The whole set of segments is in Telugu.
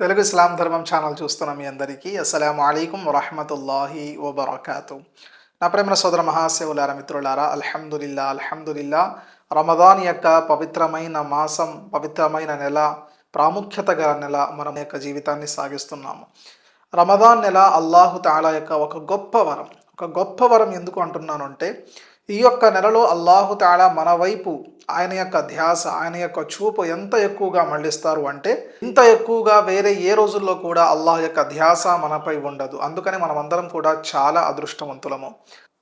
తెలుగు ఇస్లాం ధర్మం ఛానల్ చూస్తున్న మీ అందరికీ అస్సలం అయికం వరహమతుల్లాహి వబర్కాతు. నా ప్రేమ సోదర మహాశివులారా మిత్రులారా అల్హమ్దులిల్లా అల్హమ్దులిల్లా రమదాన్ యొక్క పవిత్రమైన మాసం పవిత్రమైన నెల ప్రాముఖ్యత గల నెల మనం యొక్క జీవితాన్ని సాగిస్తున్నాము. రమదాన్ నెల అల్లాహు తాలా యొక్క ఒక గొప్ప వరం. ఒక గొప్ప వరం ఎందుకు అంటున్నాను అంటే ఈ యొక్క నెలలో అల్లాహు తాలా మన వైపు ఆయన యొక్క ధ్యాస ఆయన యొక్క చూపు ఎంత ఎక్కువగా మళ్ళిస్తారు అంటే ఇంత ఎక్కువగా వేరే ఏ రోజుల్లో కూడా అల్లాహ్ యొక్క ధ్యాస మనపై ఉండదు. అందుకని మనమందరం కూడా చాలా అదృష్టవంతులము.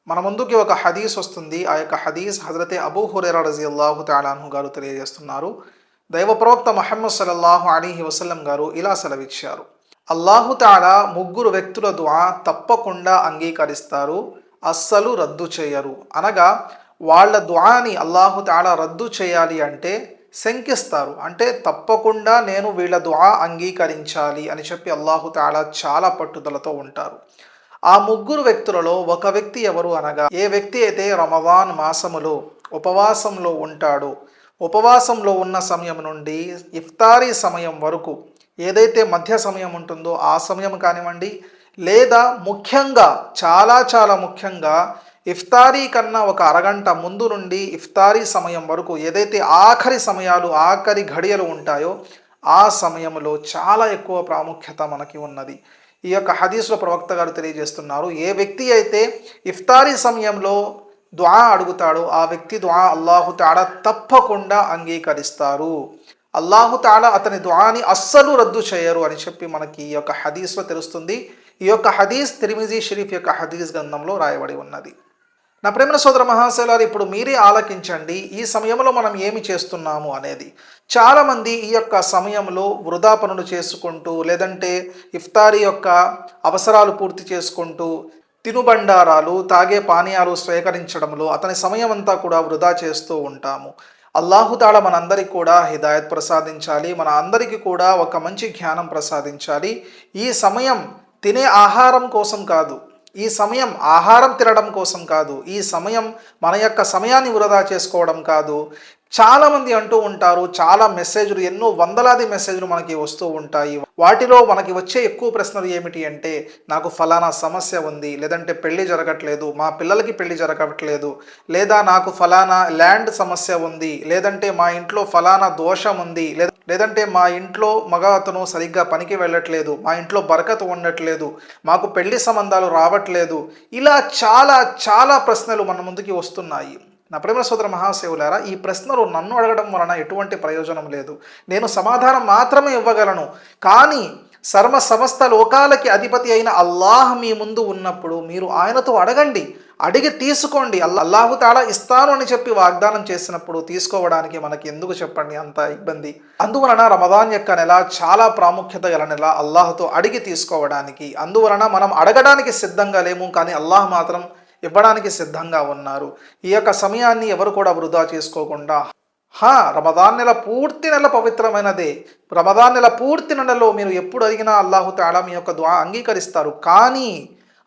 మన ముందుకి ఒక హదీస్ వస్తుంది. ఆ యొక్క హదీస్ హజరతే అబూ హురేరా రజీ అల్లాహు తాళాను గారు తెలియజేస్తున్నారు. దైవ ప్రవక్త మహమ్మద్ సలల్లాహు అలీహి వసల్లం గారు ఇలా సెలవిచ్చారు. అల్లాహు తాళా ముగ్గురు వ్యక్తుల ద్వారా తప్పకుండా అంగీకరిస్తారు. అస్సలు రద్దు చేయరు. అనగా వాళ్ళ దుఆని అల్లాహు తాలా రద్దు చేయాలి అంటే శంకిస్తారు. అంటే తప్పకుండా నేను వీళ్ళ దుఆ అంగీకరించాలి అని చెప్పి అల్లాహు తాలా చాలా పట్టుదలతో ఉంటారు. ఆ ముగ్గురు వ్యక్తులలో ఒక వ్యక్తి ఎవరు అనగా ఏ వ్యక్తి అయితే రమవాన్ మాసములో ఉపవాసంలో ఉంటాడో ఉపవాసంలో ఉన్న సమయం నుండి ఇఫ్తారీ సమయం వరకు ఏదైతే మధ్య సమయం ఉంటుందో ఆ సమయం కానివ్వండి లేదా ముఖ్యంగా చాలా చాలా ముఖ్యంగా ఇఫ్తారీ కన్నా ఒక అరగంట ముందు నుండి ఇఫ్తారీ సమయం వరకు ఏదైతే ఆఖరి సమయాలు ఆఖరి ఘడియలు ఉంటాయో ఆ సమయంలో చాలా ఎక్కువ ప్రాముఖ్యత మనకి ఉన్నది. ఈ యొక్క హదీసులో ప్రవక్త గారు తెలియజేస్తున్నారు ఏ వ్యక్తి అయితే ఇఫ్తారీ సమయంలో దుఆ అడుగుతాడో ఆ వ్యక్తి దుఆ అల్లాహు తాడా తప్పకుండా అంగీకరిస్తారు. అల్లాహు తాడా అతని దుఆని అస్సలు రద్దు చేయరు అని చెప్పి మనకి ఈ యొక్క హదీస్లో తెలుస్తుంది. ఈ యొక్క హదీస్ తిరిమిజీ షరీఫ్ యొక్క హదీస్ గ్రంథంలో రాయబడి ఉన్నది. నా ప్రేమ సోదర మహాశైలారు ఇప్పుడు మీరే ఆలకించండి ఈ సమయంలో మనం ఏమి చేస్తున్నాము అనేది. చాలామంది ఈ యొక్క సమయంలో వృధా పనులు చేసుకుంటూ లేదంటే ఇఫ్తారీ యొక్క అవసరాలు పూర్తి చేసుకుంటూ తినుబండారాలు తాగే పానీయాలు స్వీకరించడంలో అతని సమయం అంతా కూడా వృధా చేస్తూ ఉంటాము. అల్లాహుతాళ మనందరికి కూడా హిదాయత్ ప్రసాదించాలి మన అందరికీ కూడా ఒక మంచి జ్ఞానం ప్రసాదించాలి. ఈ సమయం తినే ఆహారం కోసం కాదు ఈ సమయం ఆహారం తినడం కోసం కాదు ఈ సమయం మన యొక్క సమయాన్ని వృధా చేసుకోవడం కాదు. చాలామంది అంటూ ఉంటారు చాలా మెసేజ్లు ఎన్నో వందలాది మెసేజ్లు మనకి వస్తూ ఉంటాయి. వాటిలో మనకి వచ్చే ఎక్కువ ప్రశ్నలు ఏమిటి అంటే నాకు ఫలానా సమస్య ఉంది లేదంటే పెళ్ళి జరగట్లేదు మా పిల్లలకి పెళ్ళి జరగట్లేదు లేదా నాకు ఫలానా ల్యాండ్ సమస్య ఉంది లేదంటే మా ఇంట్లో ఫలానా దోషం ఉంది లేదా లేదంటే మా ఇంట్లో మగ అతను సరిగ్గా పనికి వెళ్ళట్లేదు మా ఇంట్లో బరకత ఉండట్లేదు మాకు పెళ్ళి సంబంధాలు రావట్లేదు. ఇలా చాలా చాలా ప్రశ్నలు మన ముందుకి వస్తున్నాయి. నా ప్రేమ సోదర మహాశివులారా ఈ ప్రశ్నలు నన్ను అడగడం వలన ఎటువంటి ప్రయోజనం లేదు. నేను సమాధానం మాత్రమే ఇవ్వగలను. కానీ సర్వ సమస్త లోకాలకి అధిపతి అయిన అల్లాహ్ మీ ముందు ఉన్నప్పుడు మీరు ఆయనతో అడగండి అడిగి తీసుకోండి. అల్లా అల్లాహు తాలా ఇస్తాను అని చెప్పి వాగ్దానం చేసినప్పుడు తీసుకోవడానికి మనకి ఎందుకు చెప్పండి అంత ఇబ్బంది? అందువలన రమదాన్ యొక్క నెల చాలా ప్రాముఖ్యత గల నెల అల్లాహతో అడిగి తీసుకోవడానికి. అందువలన మనం అడగడానికి సిద్ధంగా లేము కానీ అల్లాహ్ మాత్రం ఇవ్వడానికి సిద్ధంగా ఉన్నారు. ఈ యొక్క సమయాన్ని ఎవరు కూడా వృధా చేసుకోకుండా హా రమదాన్ నెల పూర్తి నెల పవిత్రమైనదే. రమదాన్ నెల పూర్తి నెలలో మీరు ఎప్పుడు అడిగినా అల్లాహు తేడా మీ యొక్క ద్వా అంగీకరిస్తారు. కానీ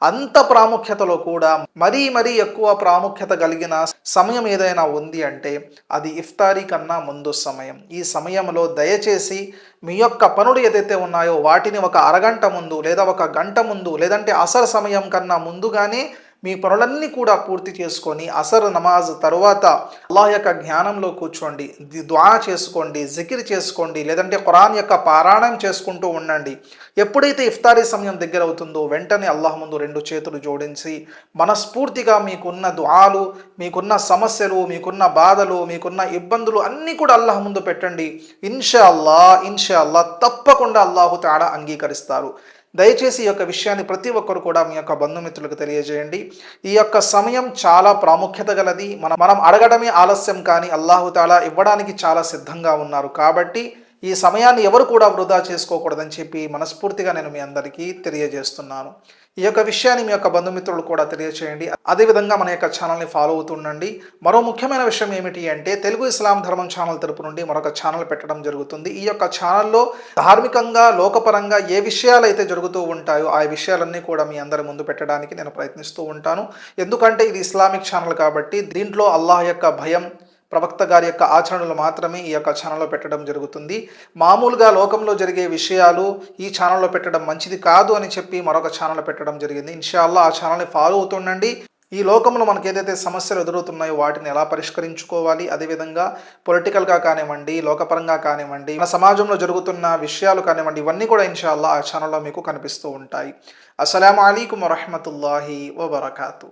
అంత ప్రాముఖ్యతలో కూడా మరీ మరీ ఎక్కువ ప్రాముఖ్యత కలిగిన సమయం ఏదైనా ఉంది అంటే అది ఇఫ్తారీ కన్నా ముందు సమయం. ఈ సమయంలో దయచేసి మీ యొక్క పనులు ఏదైతే ఉన్నాయో వాటిని ఒక అరగంట ముందు లేదా ఒక గంట ముందు లేదంటే అసలు సమయం కన్నా ముందుగానే మీ పనులన్నీ కూడా పూర్తి చేసుకొని అసర్ నమాజ్ తరువాత అల్లాహ్ యొక్క జ్ఞానంలో కూర్చోండి ద్వా చేసుకోండి జికిర్ చేసుకోండి లేదంటే ఖురాన్ యొక్క పారాయణం చేసుకుంటూ ఉండండి. ఎప్పుడైతే ఇఫ్తారీ సమయం దగ్గర అవుతుందో వెంటనే అల్లాహ్ ముందు రెండు చేతులు జోడించి మనస్ఫూర్తిగా మీకున్న దుఆలు మీకున్న సమస్యలు మీకున్న బాధలు మీకున్న ఇబ్బందులు అన్నీ కూడా అల్లాహ్ ముందు పెట్టండి. ఇన్షా అల్లా ఇన్షా అల్లా తప్పకుండా అల్లాహు తాడా అంగీకరిస్తారు. దయచేసి ఈ యొక్క విషయాన్ని ప్రతి ఒక్కరు కూడా మీ యొక్క బంధుమిత్రులకు తెలియజేయండి. ఈ యొక్క సమయం చాలా ప్రాముఖ్యత గలది. మనం మనం అడగడమే ఆలస్యం కానీ అల్లాహుతాలా ఇవ్వడానికి చాలా సిద్ధంగా ఉన్నారు. కాబట్టి ఈ సమయాన్ని ఎవరు కూడా వృధా చేసుకోకూడదని చెప్పి మనస్ఫూర్తిగా నేను మీ అందరికీ తెలియజేస్తున్నాను. ఈ యొక్క విషయాన్ని మీ యొక్క బంధుమిత్రులు కూడా తెలియచేయండి. అదేవిధంగా మన యొక్క ఛానల్ని ఫాలో అవుతుండండి మరో ముఖ్యమైన విషయం ఏమిటి అంటే తెలుగు ఇస్లాం ధర్మం ఛానల్ తరపు నుండి మరొక ఛానల్ పెట్టడం జరుగుతుంది. ఈ యొక్క ఛానల్లో ధార్మికంగా లోకపరంగా ఏ విషయాలు అయితే జరుగుతూ ఉంటాయో ఆ విషయాలన్నీ కూడా మీ అందరి ముందు పెట్టడానికి నేను ప్రయత్నిస్తూ ఉంటాను. ఎందుకంటే ఇది ఇస్లామిక్ ఛానల్ కాబట్టి దీంట్లో అల్లాహ్ యొక్క భయం ప్రవక్త గారి యొక్క ఆచరణలు మాత్రమే ఈ యొక్క ఛానల్లో పెట్టడం జరుగుతుంది. మామూలుగా లోకంలో జరిగే విషయాలు ఈ ఛానల్లో పెట్టడం మంచిది కాదు అని చెప్పి మరొక ఛానల్ పెట్టడం జరిగింది. ఇన్షాల్లా ఆ ఛానల్ని ఫాలో అవుతుండండి. ఈ లోకంలో మనకు ఏదైతే సమస్యలు ఎదురవుతున్నాయో వాటిని ఎలా పరిష్కరించుకోవాలి? అదేవిధంగా పొలిటికల్గా కానివ్వండి లోకపరంగా కానివ్వండి మన సమాజంలో జరుగుతున్న విషయాలు కానివ్వండి ఇవన్నీ కూడా ఇన్షాల్లా ఆ ఛానల్లో మీకు కనిపిస్తూ ఉంటాయి. అస్సలం అయికం వరహమతుల్లాహి వబర్కాతూ.